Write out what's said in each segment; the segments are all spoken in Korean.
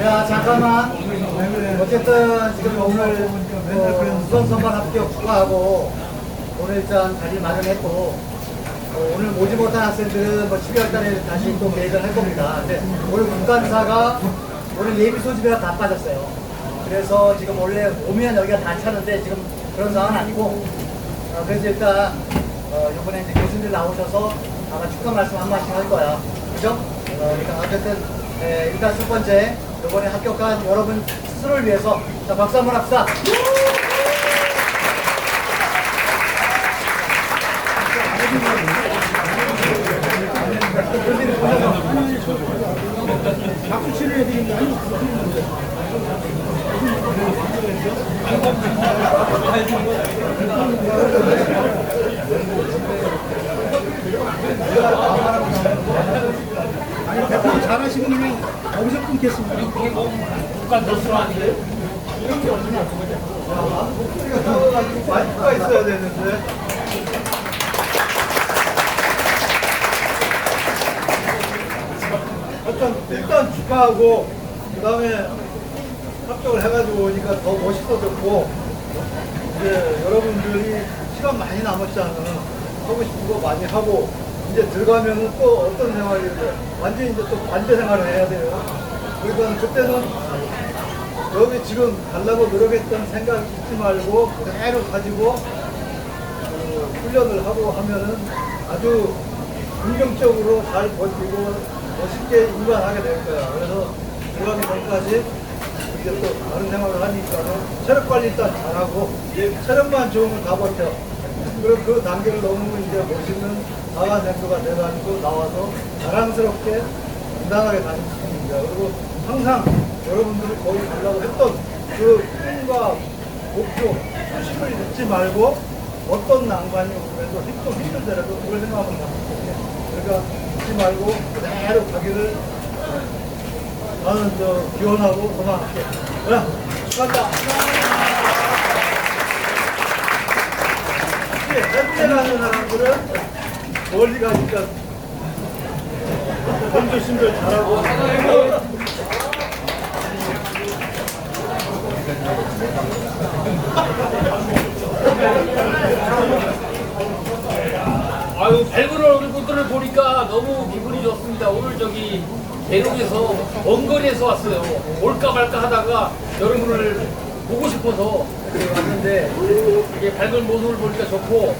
야 잠깐만. 어쨌든 지금 오늘 어, 수원 선발 합격 축하하고 오늘 일단 자리 마련했고 어, 오늘 오지 못한 학생들은 뭐 12월 달에 다시 또 계획을 할 겁니다. 근데 오늘 국간사가 오늘 예비 소집이라 다 빠졌어요. 그래서 지금 원래 오면 여기가 다 차는데 지금 그런 상황은 아니고 어, 그래서 일단 어, 이번에 이제 교수님들 나오셔서 아마 축하 말씀 한 마씩 할 거야. 그죠? 어, 그러니까 어쨌든 에, 일단 첫 번째 이번에 합격한 여러분 스스로를 위해서 자 박수 한번 합시다. 아니 대표 잘하시면 그냥 여기서 끊겠습니다. 국가 넣수로 안 돼요? 목소리가 작아가지고 마이크가 있어야 되는데. 일단, 일단 축하하고, 그 다음에 합격을 해가지고 오니까 더 멋있어졌고, 이제 여러분들이 시간 많이 남았잖아. 하고 싶은 거 많이 하고, 이제 들어가면은 또 어떤 생활이 돼? 완전히 이제 또 반대 생활을 해야 돼요. 그러니까 그때는 여기 지금 가려고 노력했던 생각 잊지 말고 그대로 가지고 그 훈련을 하고 하면은 아주 긍정적으로 잘 버티고 멋있게 인간하게 될 거야. 그래서 들어가기 전까지 이제 또 다른 생활을 하니까는 체력 관리 일단 잘하고 체력만 좋으면 다 버텨. 그럼 그 단계를 넘으면 이제 멋있는 강화생도가 돼가지고 나와서 자랑스럽게 당당하게 다닐 수 거야. 그리고 항상 여러분들이 거기 가려고 했던 그 꿈과 목표, 수식을 잊지 말고 어떤 난관이 오더라도 힘도 힘들더라도 그걸 생각하면 다 그러니까 잊지 말고 그대로 가기를 나는 저 기원하고 소망할게. 자, 축하한다. 이게 현재 가는 사람들은 멀리 가니까 검조심들 잘하고 아유 밝은 얼굴들을 보니까 너무 기분이 좋습니다. 오늘 저기 대동에서 먼 거리에서 왔어요. 올까 말까 하다가 여러분을 보고 싶어서 이렇게 왔는데 이게 밝은 모습을 보니까 좋고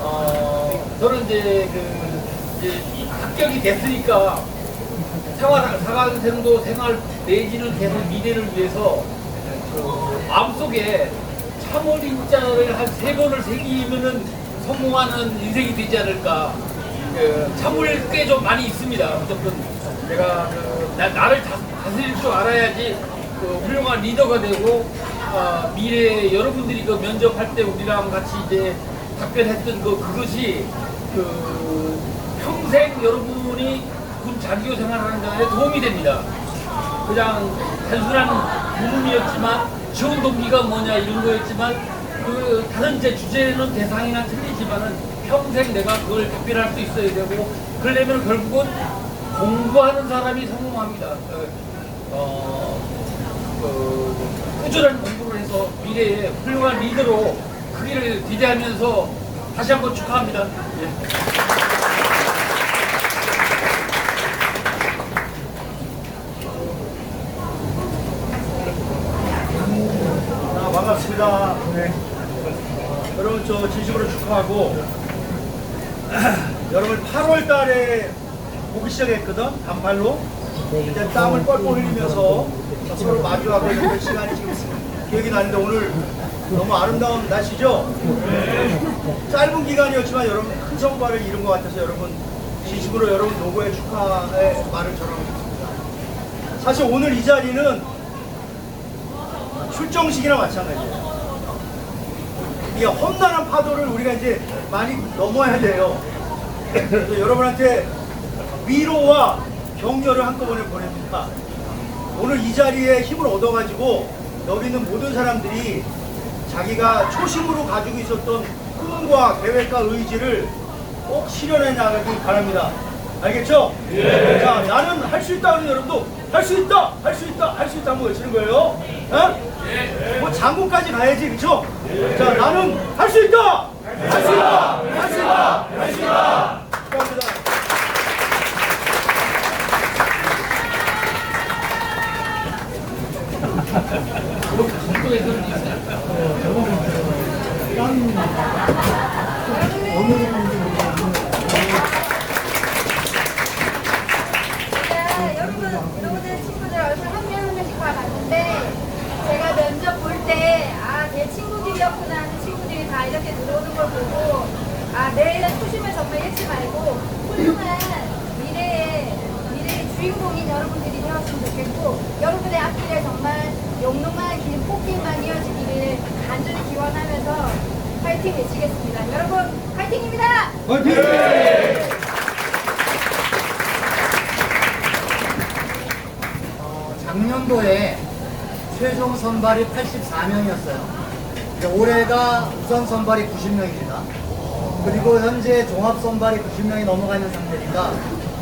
어, 저는 이제 그 이제 이 합격이 됐으니까 생활 사관생도 생활 내지는 계속 미래를 위해서 그 마음속에 참어린자를 한 세 번을 새기면은 성공하는 인생이 되지 않을까. 그 참을 게좀 많이 있습니다. 무조건 내가 그 나, 다, 다스릴 줄 알아야지 그 훌륭한 리더가 되고 아, 미래에 여러분들이 그 면접할 때 우리랑 같이 이제 답변했던 그 그것이 그 평생 여러분이 군 장교 생활하는 데 도움이 됩니다. 그냥 단순한 물음이었지만 지원 동기가 뭐냐 이런 거였지만 그 다른 제 주제는 대상이나 틀리지만은 평생 내가 그걸 답변할 수 있어야 되고 그러려면 결국은 공부하는 사람이 성공합니다. 그, 어, 그 꾸준한 공부를 해서 미래에 훌륭한 리더로 크기를 기대하면서 다시 한번 축하합니다. 예. 아, 반갑습니다. 네. 여러분 저 진심으로 축하하고 여러분 8월 달에 보기 시작했거든 단팔로 이제 땀을 뻘뻘 흘리면서 서로 마주하고 있는 시간이 지금 기억이 나는데 오늘 너무 아름다운 날씨죠? 짧은 기간이었지만 여러분 큰 성과를 이룬 것 같아서 여러분 진심으로 여러분 노고의 축하의 말을 전하겠습니다. 사실 오늘 이 자리는 출정식이나 마찬가지예요. 이게 험난한 파도를 우리가 이제 많이 넘어야 돼요. 그래서 여러분한테 위로와 격려를 한꺼번에 보냅니다. 오늘 이 자리에 힘을 얻어가지고 여기 있는 모든 사람들이 자기가 초심으로 가지고 있었던 꿈과 계획과 의지를 꼭 실현해 나가기 바랍니다. 알겠죠? 자, 나는 할 수 있다 하는 여러분도 할 수 있다, 할 수 있다, 할 수 있다 한번 외치는 거예요. 어? 뭐 장군까지 가야지, 그쵸? 자, 나는 할 수 있다! 할 수 있다! 할 수 있다! 할 수 있다! 제가 여러분, 여러분들 친구들 얼굴 한 명 한 명씩 다 봤는데 제가 면접 볼 때 아, 내 친구들이었구나 하는 친구들이 다 이렇게 들어오는 걸 보고 아, 내일은 초심을 정말 잃지 말고 훌륭한 미래의 미래의 주인공인 여러분들이 되었으면 좋겠고 여러분의 앞길에 정말 용롱한 길 꽃길만 이어지기를 간절히 기원하면서 파이팅 외치겠습니다. 여러분 파이팅입니다. 어, 작년도에 최종 선발이 84명이었어요. 올해가 우선 선발이 90명입니다. 그리고 현재 종합 선발이 90명이 넘어가 있는 상태니까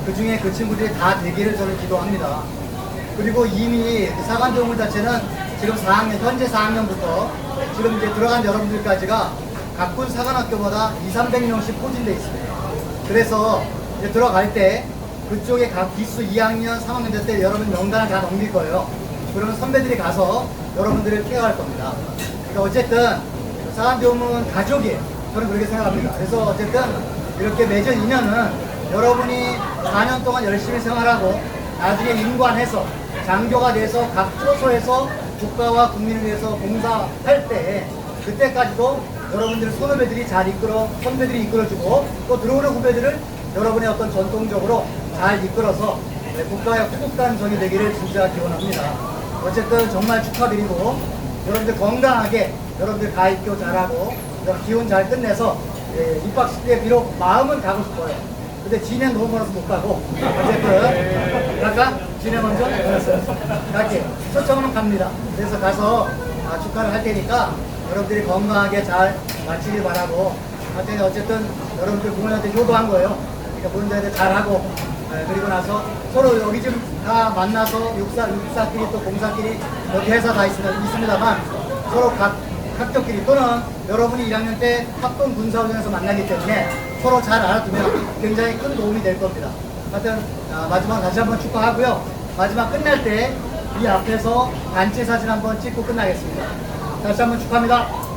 그 중에 그 친구들이 다 되기를 저는 기도합니다. 그리고 이미 사관동물 자체는 지금 4학년, 현재 4학년부터 지금 이제 들어간 여러분들까지가 각군 사관학교마다 2, 300명씩 포진되어 있습니다. 그래서 이제 들어갈 때 그쪽에 각 기수 2학년, 3학년 때 여러분 명단을 다 넘길 거예요. 그러면 선배들이 가서 여러분들을 케어할 겁니다. 그러니까 어쨌든 사관교육은 가족이에요. 저는 그렇게 생각합니다. 그래서 어쨌든 이렇게 맺은 인연은 여러분이 4년 동안 열심히 생활하고 나중에 임관해서 장교가 돼서 각 초소에서 국가와 국민을 위해서 봉사할 때 그때까지도 여러분들 선후배들이 잘 이끌어 선배들이 이끌어주고 또 들어오는 후배들을 여러분의 어떤 전통적으로 잘 이끌어서 네, 국가의 후국단 전이 되기를 진짜 기원합니다. 어쨌든 정말 축하드리고 여러분들 건강하게 여러분들 가입교 잘하고 기운 잘 끝내서 예, 입학식 때 비록 마음은 가고 싶어요. 근데 진행 너무 멀어서 못 가고 어쨌든 갈까? 진행 먼저? 알았어요. 갈게. 초청은 갑니다. 그래서 가서 아, 축하를 할 테니까 여러분들이 건강하게 잘 마치길 바라고 하여튼 어쨌든 여러분들 부모님한테 효도한 거예요. 그러니까 부모님한테 잘하고 예, 그리고 나서 서로 여기 좀다 만나서 육사, 육사끼리 또 공사끼리 여기 회사 다 있습니다, 있습니다만 서로 각 학교끼리 또는 여러분이 1학년 때 합동 군사훈련에서 만나기 때문에 서로 잘 알아두면 굉장히 큰 도움이 될 겁니다. 하여튼 아, 마지막 다시 한번 축하하고요. 마지막 끝날 때 이 앞에서 단체 사진 한번 찍고 끝나겠습니다. 다시 한번 축하합니다.